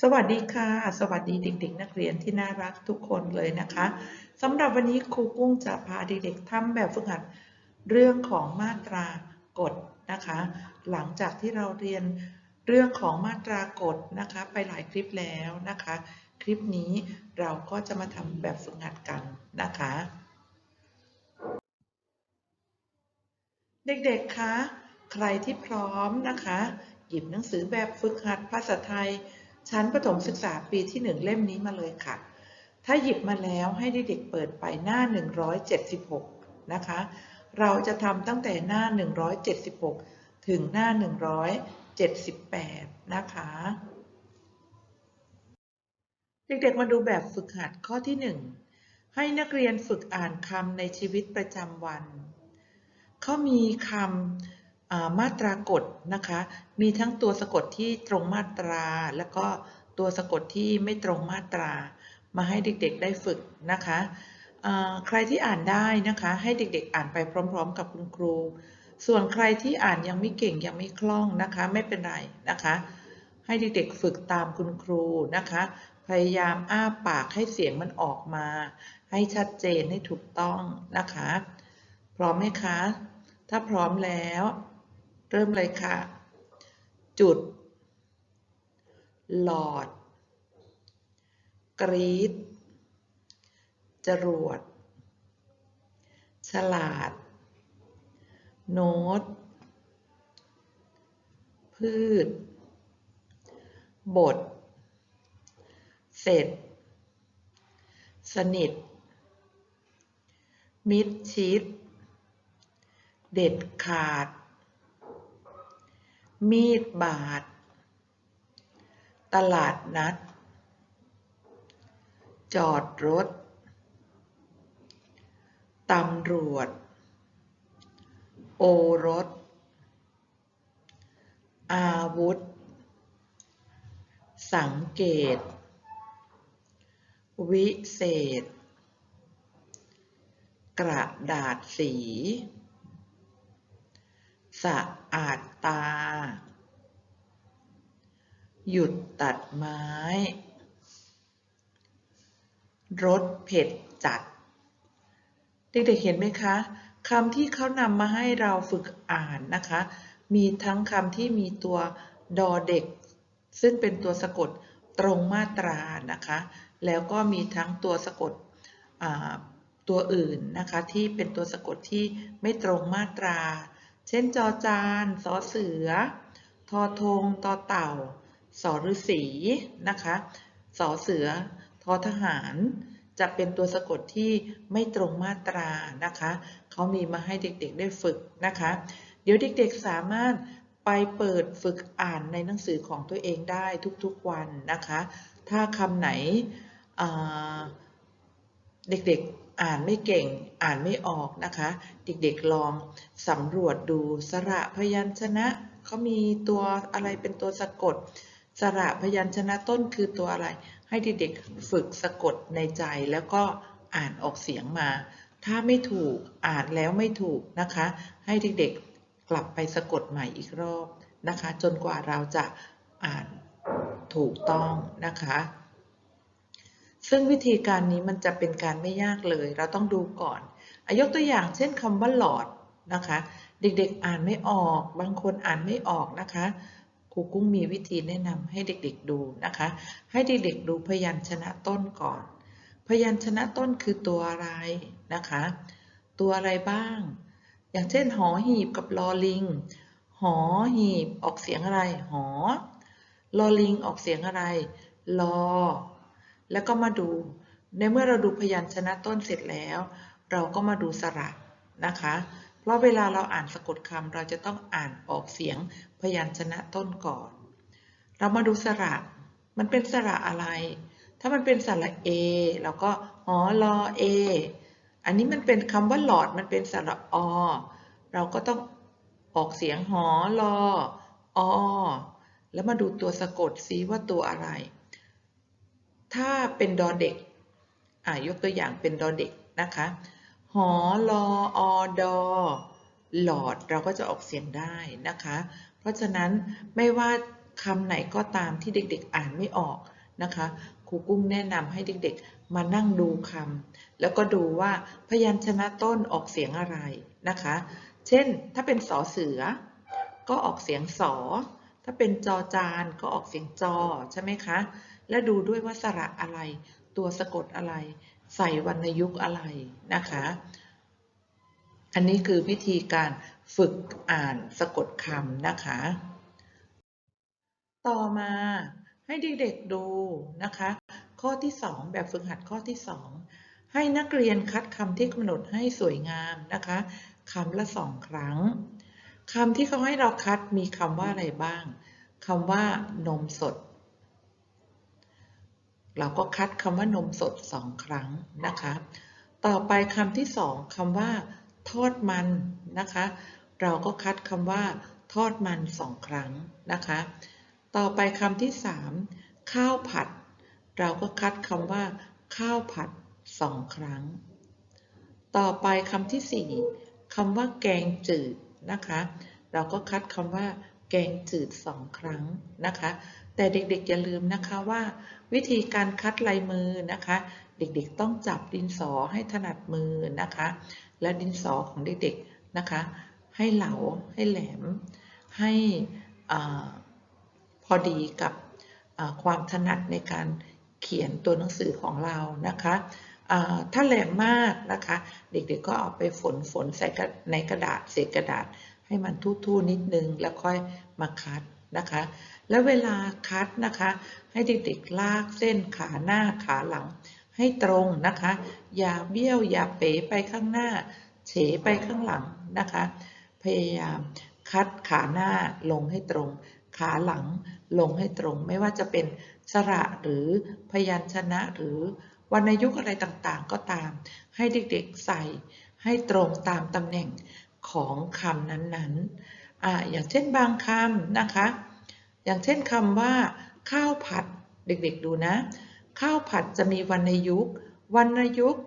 สวัสดีค่ะ สวัสดีเด็กๆ นักเรียนที่น่ารักทุกคนเลยนะคะสำหรับวันนี้ครูกุ้งจะพาเด็กๆทำแบบฝึกหัดเรื่องของมาตรากฎนะคะ หลังจากที่เราเรียนเรื่องของมาตรากฎนะคะ ไปหลายคลิปแล้วนะคะ คลิปนี้เราก็จะมาทำแบบฝึกหัดกันนะคะ เด็กๆคะใครที่พร้อมนะคะ หยิบหนังสือแบบฝึกหัดภาษาไทย ชั้นประถมศึกษาปีที่ 1 เล่มนี้มาเลยค่ะ ถ้าหยิบมาแล้วให้เด็กๆเปิดไปหน้า 176 นะคะ เราจะทำตั้งแต่หน้า 176 ถึงหน้า 178 นะคะ เด็กๆมาดูแบบฝึกหัดข้อที่ 1 ให้นักเรียนฝึกอ่านคำในชีวิตประจำวัน เขามีคำ มาตรากฎนะคะ มีทั้งตัวสะกดที่ตรงมาตรา แล้วก็ตัวสะกดที่ไม่ตรงมาตรา มาให้เด็กๆได้ฝึกนะคะใครที่อ่านได้นะคะ ให้เด็กๆ อ่านไปพร้อม ๆ กับคุณครู ส่วนใครที่อ่านยังไม่เก่งยังไม่คล่องนะคะ ไม่เป็นไรนะคะ ให้เด็กๆฝึกตามคุณครูนะคะ พยายามอ้าปากให้เสียงมันออกมา ให้ชัดเจนให้ถูกต้องนะคะ พร้อมไหมคะ ถ้าพร้อมแล้ว เริ่มเลยค่ะ จุด หลอด กรีด จรวด ฉลาด โน้ต พืช บท เสร็จ สนิท มิดชิด เด็ดขาด มีดบาด ตลาดนัด จอดรถ ตำรวจ โอรส อาวุธ สังเกต วิเศษ กระดาษสี สะอาดตา หยุดตัดไม้ รสเผ็ดจัด เด็กๆเห็นไหมคะคำที่เขานำมาให้เราฝึกอ่านนะคะ มีทั้งคำที่มีตัวดอเด็ก ซึ่งเป็นตัวสะกดตรงมาตรานะคะ แล้วก็มีทั้งตัวสะกดตัวอื่นนะคะ ที่เป็นตัวสะกดที่ไม่ตรงมาตรา เช่นจอจานสอเสือ ทอทงตอเต่า สอฤษีนะคะสอเสือ ทอทหาร จะเป็นตัวสะกดที่ไม่ตรงมาตรานะคะเขามีมาให้เด็กๆได้ฝึกนะคะ เดี๋ยวเด็กๆสามารถไปเปิดฝึกอ่านในหนังสือของตัวเองได้ทุกๆวันนะคะ ถ้าคำไหน เด็กๆอ่านไม่เก่งอ่านไม่ออกนะคะ เด็กๆลองสำรวจดูสระพยัญชนะเขามีตัวอะไรเป็นตัวสะกด สระพยัญชนะต้นคือตัวอะไร ให้เด็กๆฝึกสะกดในใจแล้วก็อ่านออกเสียงมา ถ้าไม่ถูกอ่านแล้วไม่ถูกนะคะ ให้เด็กๆกลับไปสะกดใหม่อีกรอบนะคะ จนกว่าเราจะอ่านถูกต้องนะคะ ซึ่งวิธีการนี้มันจะเป็นการไม่ยากเลย เราต้องดูก่อนอยกตัวอย่างเช่นคำว่าหลอดนะคะ เด็กๆอ่านไม่ออก บางคนอ่านไม่ออกนะคะครูกุ้งมีวิธีแนะนำให้เด็กๆดูนะคะ ให้เด็กๆดูพยัญชนะต้นก่อน พยัญชนะต้นคือตัวอะไรนะคะ ตัวอะไรบ้าง อย่างเช่น หอหีบกับลอลิง หอหีบออกเสียงอะไร หอ ลอลิงออกเสียงอะไร ลอ แล้วก็มาดู ในเมื่อเราดูพยัญชนะต้นเสร็จแล้ว เราก็มาดูสระนะคะ เพราะเวลาเราอ่านสะกดคำเราจะต้องอ่านออกเสียงพยัญชนะต้นก่อน เรามาดูสระ มันเป็นสระอะไร ถ้ามันเป็นสระเอเราก็หอลอเอ อันนี้มันเป็นคำว่าหลอดมันเป็นสระอ เราก็ต้องออกเสียงหอลออ แล้วมาดูตัวสะกดซิว่าตัวอะไร ถ้าเป็นดอเด็กอ่ายกตัวอย่างเป็นดอเด็กนะคะ หอลออดอหลอดเราก็จะออกเสียงได้นะคะ เพราะฉะนั้นไม่ว่าคำไหนก็ตามที่เด็กๆอ่านไม่ออกนะคะ ครูกุ้งแนะนำให้เด็กๆ มานั่งดูคำแล้วก็ดูว่าพยัญชนะต้นออกเสียงอะไรนะคะ เช่น ถ้าเป็นสอเสือ ก็ออกเสียงสอ ถ้าเป็นจอจานก็ออกเสียงจอใช่ไหมคะ และดูด้วยว่าสระอะไร ตัวสะกดอะไร ใส่วรรณยุกต์อะไรนะคะ อันนี้คือวิธีการฝึกอ่านสะกดคำนะคะ ต่อมาให้เด็กๆดูนะคะ ข้อที่ 2 แบบฝึกหัดข้อที่ 2 ให้นักเรียนคัดคำที่กำหนดให้สวยงามนะคะคำละสองครั้งคำที่เขาให้เราคัดมีคำว่าอะไรบ้างคำว่านมสด เราก็คัดคำว่านมสดสองครั้งนะคะ ต่อไปคำที่สองคำว่า ทอดมันนะคะ เราก็คัดคำว่า ทอดมันสองครั้งนะคะ ต่อไปคำที่สามข้าวผัด เราก็คัดคำว่า ข้าวผัดสองครั้ง ต่อไปคำที่สี่คำว่าแกงจืดนะคะ เราก็คัดคำว่า แกงจืดสองครั้งนะคะ แต่เด็กๆอย่าลืมนะคะว่า วิธีการคัดลายมือนะคะ เด็กๆต้องจับดินสอให้ถนัดมือนะคะ และดินสอของเด็กๆนะคะ ให้เหลาให้แหลม ให้อพอดีกับความถนัดในการเขียนตัวหนังสือของเรานะคะถ้าแหลมมากนะคะ เด็กๆก็เอาไปฝนฝนใส่ในกระดาษเศษกระดาษให้มันทู่ๆนิดนึงแล้วค่อยมาคัด นะคะ แล้วเวลาคัดนะคะ ให้เด็กๆลากเส้นขาหน้าขาหลังให้ตรงนะคะ อย่าเบี้ยวอย่าเป๋ไปข้างหน้า เฉไปข้างหลังนะคะ พยายามคัดขาหน้าลงให้ตรง ขาหลังลงให้ตรง ไม่ว่าจะเป็นสระหรือพยัญชนะหรือวรรณยุกต์อะไรต่างๆ ก็ตาม ให้เด็กๆใส่ให้ตรงตามตำแหน่งของคำนั้นๆ อ่าอย่างเช่นบางคำนะคะ อย่างเช่นคำว่า ข้าวผัดเด็กๆดูนะ ข้าวผัดจะมีวรรณยุกต์วรรณยุกต์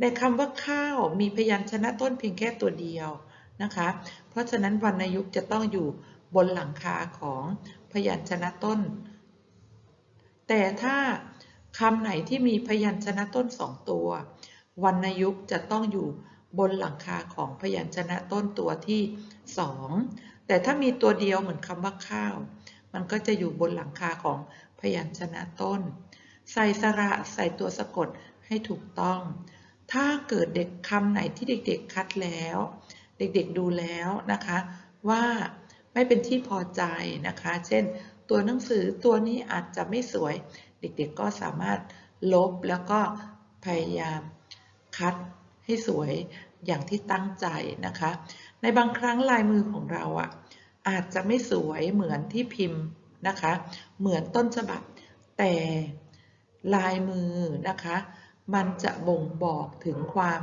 ในคำว่าข้าวมีพยัญชนะต้นเพียงแค่ตัวเดียวนะคะ เพราะฉะนั้นวรรณยุกต์จะต้องอยู่บนหลังคาของพยัญชนะต้น แต่ถ้าคำไหนที่มีพยัญชนะต้นสองตัววรรณยุกต์จะต้องอยู่ บนหลังคาของพยัญชนะต้นตัวที่สองแต่ถ้ามีตัวเดียวเหมือนคำว่าข้าว มันก็จะอยู่บนหลังคาของพยัญชนะต้น ใส่สระใส่ตัวสะกดให้ถูกต้อง ถ้าเกิดเด็กคำไหนที่เด็กๆคัดแล้ว เด็กๆดูแล้วนะคะ ว่าไม่เป็นที่พอใจนะคะ เช่น ตัวหนังสือตัวนี้อาจจะไม่สวย เด็กๆก็สามารถลบแล้วก็พยายามคัด ให้สวยอย่างที่ตั้งใจนะคะ ในบางครั้งลายมือของเราอะอาจจะไม่สวยเหมือนที่พิมพ์นะคะ เหมือนต้นฉบับ แต่ลายมือนะคะ มันจะบ่งบอกถึงความ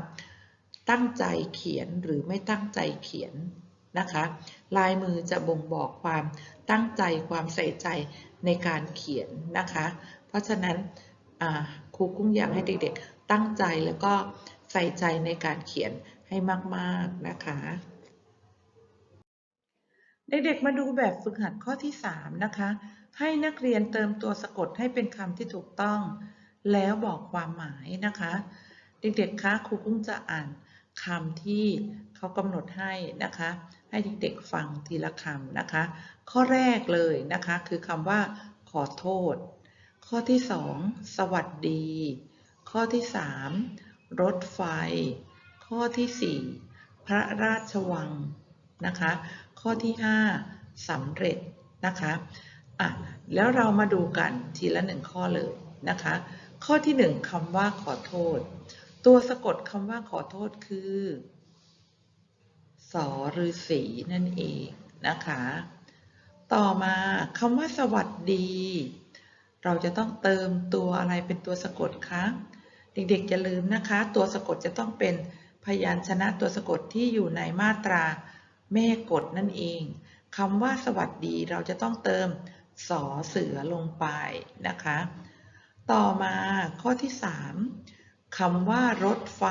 ตั้งใจเขียนหรือไม่ตั้งใจเขียนนะคะ ลายมือจะบ่งบอกความตั้งใจความใส่ใจในการเขียนนะคะ เพราะฉะนั้นครูกุ้งอยากให้เด็กๆตั้งใจแล้วก็ ใส่ใจในการเขียนให้มากๆนะคะเด็กๆมาดูแบบฝึกหัดข้อที่ 3 นะคะ ให้นักเรียนเติมตัวสะกดให้เป็นคำที่ถูกต้อง แล้วบอกความหมายนะคะ เด็กๆ คะครูกุ้งจะอ่านคำที่เขากำหนดให้นะคะ ให้เด็กๆฟังทีละคำนะคะ ข้อแรกเลยนะคะ คือคำว่า ขอโทษ ข้อที่ 2 สวัสดี ข้อที่ 3 รถไฟ ข้อที่ 4 พระราชวังนะคะ ข้อที่ 5สำเร็จนะคะอะแล้วเรามาดูกันทีละหนึ่งข้อเลยนะคะ ข้อที่ 1คำว่าขอโทษ ตัวสะกดคำว่าขอโทษคือสอฤษีนั่นเองนะคะ ต่อมาคำว่าสวัสดี เราจะต้องเติมตัวอะไรเป็นตัวสะกดคะ เด็กๆอย่าลืมนะคะ ตัวสะกดจะต้องเป็นพยัญชนะตัวสะกดที่อยู่ในมาตราแม่กดนั่นเองคำว่าสวัสดีเราจะต้องเติมสอเสือลงไปนะคะ ต่อมาข้อที่ 3คำว่ารถไฟ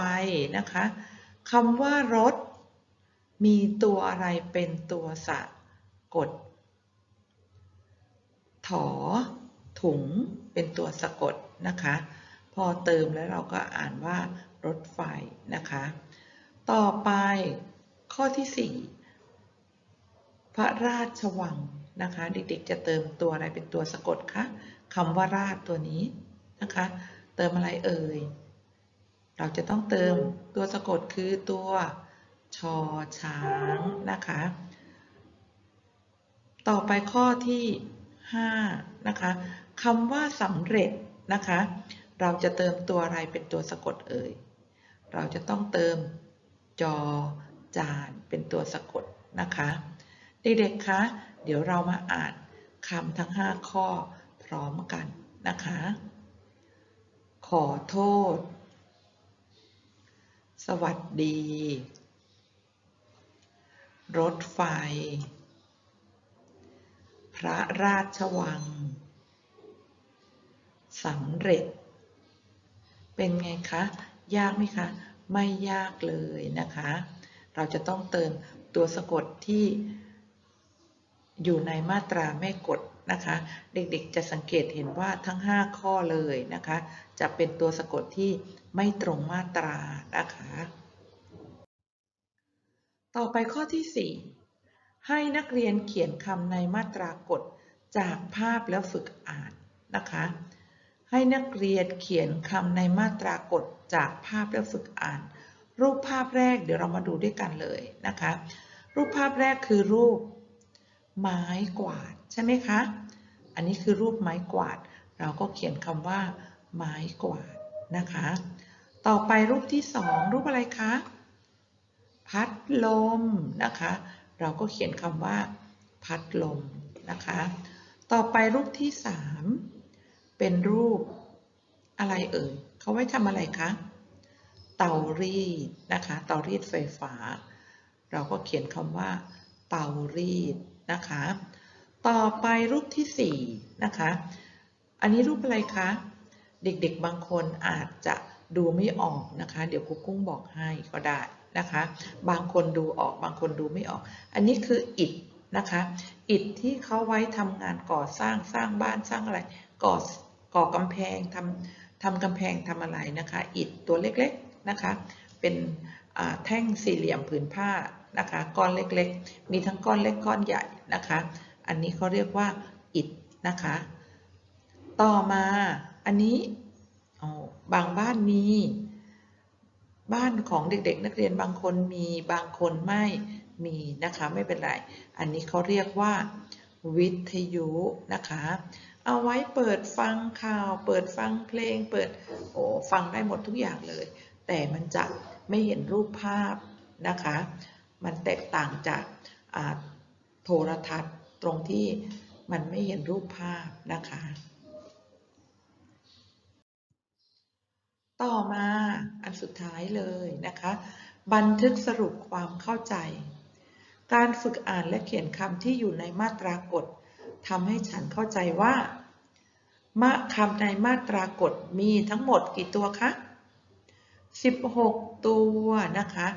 นะคะคำว่ารถ มีตัวอะไรเป็นตัวสะกด ถอถุงเป็นตัวสะกดนะคะ พอเติมแล้วเราก็อ่านว่ารถไฟนะคะ ต่อไปข้อที่ 4 พระราชวังนะคะ เด็กๆจะเติมตัวอะไรเป็นตัวสะกดคะคำว่าราชตัวนี้นะคะ เติมอะไรเอ่ย เราจะต้องเติมตัวสะกดคือตัวชอช้างนะคะ ต่อไปข้อที่ 5 นะคะคำว่าสำเร็จนะคะ เราจะเติมตัวอะไรเป็นตัวสะกดเอ่ย เราจะต้องเติมจอจานเป็นตัวสะกดนะคะเด็กๆคะเดี๋ยวเรามาอ่านคำทั้ง 5 ข้อพร้อมกันนะคะ ขอโทษ สวัสดี รถไฟ พระราชวัง สำเร็จ เป็นไงคะ ยากไหมคะ ไม่ยากเลยนะคะ เราจะต้องเติมตัวสะกดที่อยู่ในมาตราแม่กฎนะคะ เด็กๆจะสังเกตเห็นว่าทั้ง 5 ข้อเลยนะคะ จะเป็นตัวสะกดที่ไม่ตรงมาตรานะคะ ต่อไปข้อที่ 4 ให้นักเรียนเขียนคำในมาตรากฎจากภาพแล้วฝึกอ่านนะคะ ให้นักเรียนเขียนคำในมาตรากฎจากภาพแล้วฝึกอ่าน รูปภาพแรกเดี๋ยวเรามาดูด้วยกันเลยนะคะ รูปภาพแรกคือรูป ไม้กวาดใช่ไหมคะ อันนี้คือรูปไม้กวาด เราก็เขียนคำว่า ไม้กวาดนะคะ ต่อไปรูปที่สองรูปอะไรคะ พัดลมนะคะ เราก็เขียนคำว่า พัดลมนะคะ ต่อไปรูปที่สาม เป็นรูปอะไรเอ่ยเขาไว้ทำอะไรคะ เตารีดนะคะ เตารีดไฟฟ้า เราก็เขียนคำว่า เตารีดนะคะ ต่อไปรูปที่ 4 นะคะ อันนี้รูปอะไรคะ เด็กๆบางคนอาจจะดูไม่ออกนะคะ เดี๋ยวครูกุ้งบอกให้ก็ได้นะคะ บางคนดูออก บางคนดูไม่ออก อันนี้คืออิฐนะคะ อิฐที่เขาไว้ทำงานก่อสร้าง สร้างบ้าน สร้างอะไร ก่อ ก่อกำแพงทำทำกำแพงทำอะไรนะคะ อิฐตัวเล็กๆนะคะ เป็นแท่งสี่เหลี่ยมผืนผ้านะคะ ก้อนเล็กๆ มีทั้งก้อนเล็กก้อนใหญ่นะคะ อันนี้เขาเรียกว่าอิฐนะคะ ต่อมาอันนี้บางบ้านมีบ้านของเด็กๆ นักเรียนบางคนมีบางคนไม่มีนะคะไม่เป็นไร อันนี้เขาเรียกว่า วิทยุนะคะ เอาไว้เปิดฟังข่าว เปิดฟังเพลง เปิดโอ้ฟังได้หมดทุกอย่างเลย แต่มันจะไม่เห็นรูปภาพนะคะ มันแตกต่างจากโทรทัศน์ตรงที่มันไม่เห็นรูปภาพนะคะ ต่อมาอันสุดท้ายเลยนะคะ บันทึกสรุปความเข้าใจ การฝึกอ่านและเขียนคำที่อยู่ในมาตรากฎ ทำให้ฉันเข้าใจว่ามาคำในมาตรากฎมีทั้งหมดกี่ตัวคะ 16 ตัวนะคะ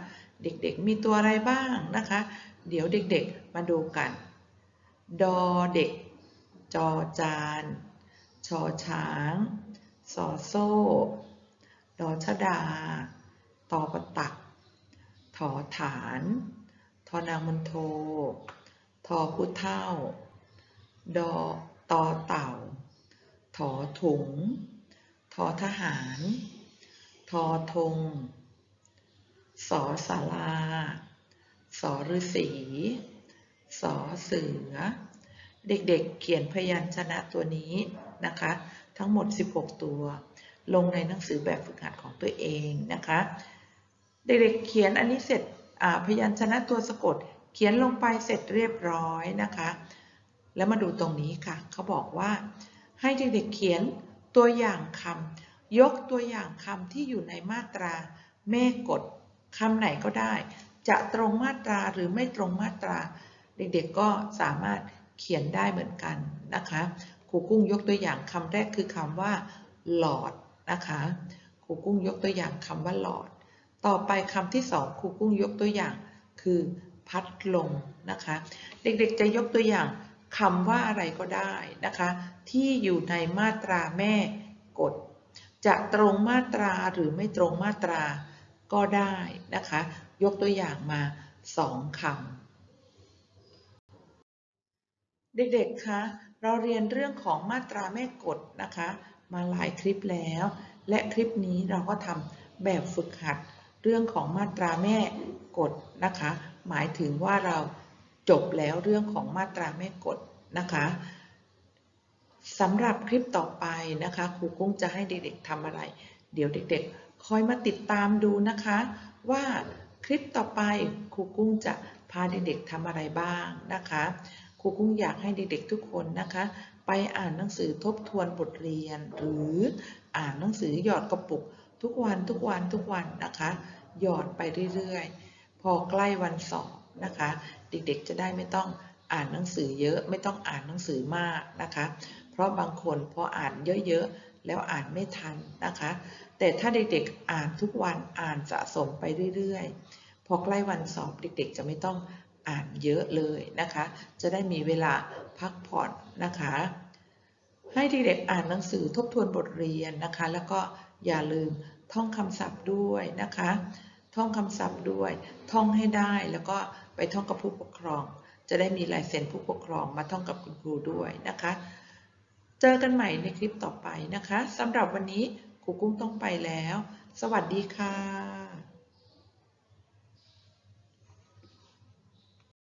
เด็กๆมีตัวอะไรบ้างนะคะ เดี๋ยวเด็กๆมาดูกัน ดอเด็ก จอจาน ชอช้างสอโซ่ ดอชดา ตอประตัก ถอฐาน ทอนางมันโท ทอผู้เท่า ดอต่อเต่า ถอถุง ทอทหาร ทอทงสอสาราสอฤษีสอเสือ เด็กๆเเขียนพยัญชนะตัวนี้นะคะ ทั้งหมด 16 ตัว ลงในหนังสือแบบฝึกหัดของตัวเองนะคะ เด็กๆเขียนอันนี้เสร็จพยัญชนะตัวสะกด เขียนลงไปเสร็จเรียบร้อยนะคะ แล้วมาดูตรงนี้ค่ะเขาบอกว่า ให้เด็กๆเขียนตัวอย่างคำยกตัวอย่างคำที่อยู่ในมาตราแม่กฎคำไหนก็ได้ จะตรงมาตราหรือไม่ตรงมาตรา เด็กๆก็สามารถเขียนได้เหมือนกันนะคะครูกุ้งยกตัวอย่างคำแรกคือคำว่า หลอดนะคะครูกุ้งยกตัวอย่างคำว่าหลอด ต่อไปคำที่สองครูกุ้งยกตัวอย่างคือพัดลมนะคะ เด็กๆจะยกตัวอย่าง คำว่าอะไรก็ได้นะคะ ที่อยู่ในมาตราแม่กฎ จะตรงมาตราหรือไม่ตรงมาตราก็ได้นะคะ ยกตัวอย่างมาสองคำ เด็กๆคะเราเรียนเรื่องของมาตราแม่กฎนะคะ มาหลายคลิปแล้ว และคลิปนี้เราก็ทำแบบฝึกหัดเรื่องของมาตราแม่กฎนะคะ หมายถึงว่าเรา จบแล้วเรื่องของมาตราแม่กฎนะคะสำหรับคลิปต่อไปนะคะครูกุ้งจะให้เด็กๆทำอะไร เดี๋ยวเด็กๆ คอยมาติดตามดูนะคะ ว่าคลิปต่อไปครูกุ้งจะพาเด็กๆทำอะไรบ้างนะคะครูกุ้งอยากให้เด็กๆทุกคนนะคะ ไปอ่านหนังสือทบทวนบทเรียน หรืออ่านหนังสือหยอดกระปุก ทุกวันทุกวันทุกวันนะคะ หยอดไปเรื่อยๆ พอใกล้วันสอบ นะคะ เด็กๆจะได้ไม่ต้องอ่านหนังสือเยอะไม่ต้องอ่านหนังสือมากนะคะ เพราะบางคนพออ่านเยอะๆแล้วอ่านไม่ทันนะคะ แต่ถ้าเด็กๆอ่านทุกวันอ่านสะสมไปเรื่อยๆ พอใกล้วันสอบเด็กๆ จะไม่ต้องอ่านเยอะเลยนะคะ จะได้มีเวลาพักผ่อนนะคะ ให้เด็กๆอ่านหนังสือทบทวนบทเรียนนะคะ แล้วก็อย่าลืมท่องคำศัพท์ด้วยนะคะ ท่องคำศัพท์ด้วย ท่องให้ได้แล้วก็ ไปท่องกับผู้ปกครอง จะได้มีลายเซ็นผู้ปกครองมาท่องกับคุณครูด้วยนะคะ เจอกันใหม่ในคลิปต่อไปนะคะสำหรับวันนี้ครูกุ้งต้องไปแล้ว สวัสดีค่ะ